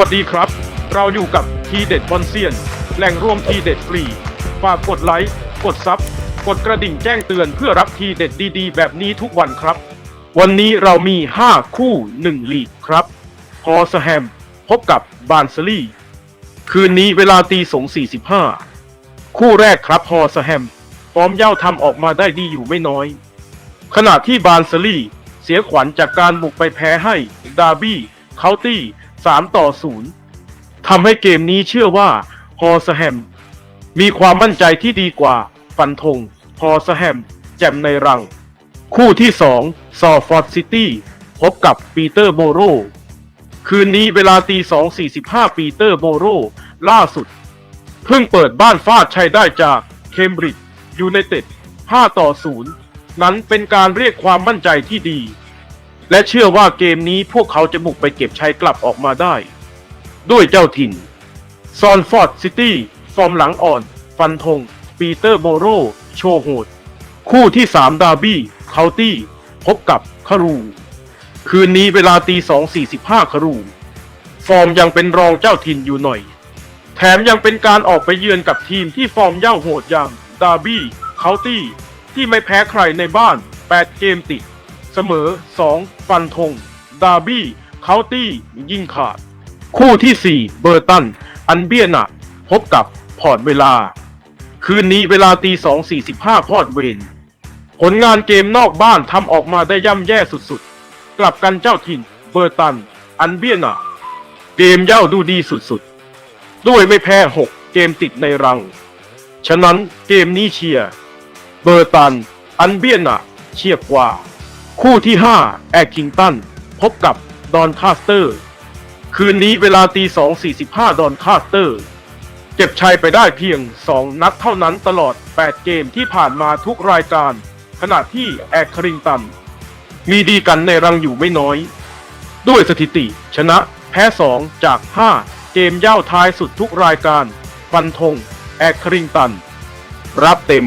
วัสดีครับ เราอยู่กับทีเด็ดบอลเซียน แหล่งรวมทีเด็ดฟรี ฝากกดไลค์ กดซับ กดกระดิ่งแจ้งเตือนเพื่อรับทีเด็ดดีๆ แบบนี้ทุกวันครับ วันนี้เรามี 5 คู่ 1 ลีกครับฮอสแฮม พบกับบานซลีคืนนี้เวลาตีสง 45 คู่แรกครับฮอสแฮมฟอร์มเย่าทำออกมาได้ดีอยู่ไม่น้อย ขณะที่บานซลีเสียขวัญจากการบุกไปแพ้ให้ ดาร์บี้เคาตี้ 3 ต่อ 0ทำให้เกมนี้เชื่อว่าฮอสแฮม มีความมั่นใจที่ดีกว่า ฟันธงฮอสแฮม แจมในรัง คู่ที่ 2 ซอฟอร์ดซิตี้พบกับปีเตอร์โบโร คืนนี้เวลาตี 2.45 ปีเตอร์โบโร ล่าสุด เพิ่งเปิดบ้านฟาดชัยได้จากเคมบริดจ์ยูไนเต็ด 5 ต่อ 0 นั้นเป็นการเรียกความมั่นใจที่ดี และเชื่อว่าเกมนี้พวกเขาจะบุกไปเก็บชัยกลับออกมาได้ ด้วยเจ้าถิ่น ซอนฟอร์ดซิตี้ ฟอร์มหลังอ่อน ฟันธง ปีเตอร์โบโร โชโหดคู่ที่ 3 ดาร์บี้ เคาตี้ พบกับคารู คืนนี้เวลาตี 2.45 คารู ฟอร์มยังเป็นรองเจ้าถิ่นอยู่หน่อย แถมยังเป็นการออกไปเยือนกับทีมที่ฟอร์มเย่าโหดอย่าง ดาร์บี้ เคาตี้ ที่ไม่แพ้ใครในบ้าน 8 เกมติด เสมอ 2 ฟันธง ดาร์บี้เคานตี้ยิ่งขาด คู่ที่ 4 เบอร์ตัน อันเบียนะพบกับพอร์ตเวลา คืนนี้เวลาตี2.45พอร์ตเวนผลงานเกมนอกบ้านทำออกมาได้ย่ำแย่สุดๆ กลับกันเจ้าถิ่นเบอร์ตัน อันเบียนะเกมเย่าดูดีสุดๆ ด้วยไม่แพ้ 6 เกมติดในรัง ฉะนั้นเกมนี้เชียร์ เบอร์ตัน อันเบียนะเชียร์กว่า คู่ที่ 5 แอคคิงตัน พบกับดอนคาสเตอร์ คืนนี้เวลาตี 2.45 ดอนคาสเตอร์ เก็บชัยไปได้เพียง 2 นัดเท่านั้นตลอด 8 เกมที่ผ่านมาทุกรายการ ขณะที่แอคริงตัน มีดีกันในรังอยู่ไม่น้อย ด้วยสถิติ ชนะแพ้ 2 จาก 5 เกมย่าวท้ายสุดทุกรายการ ฟันธงแอคริงตัน รับเต็ม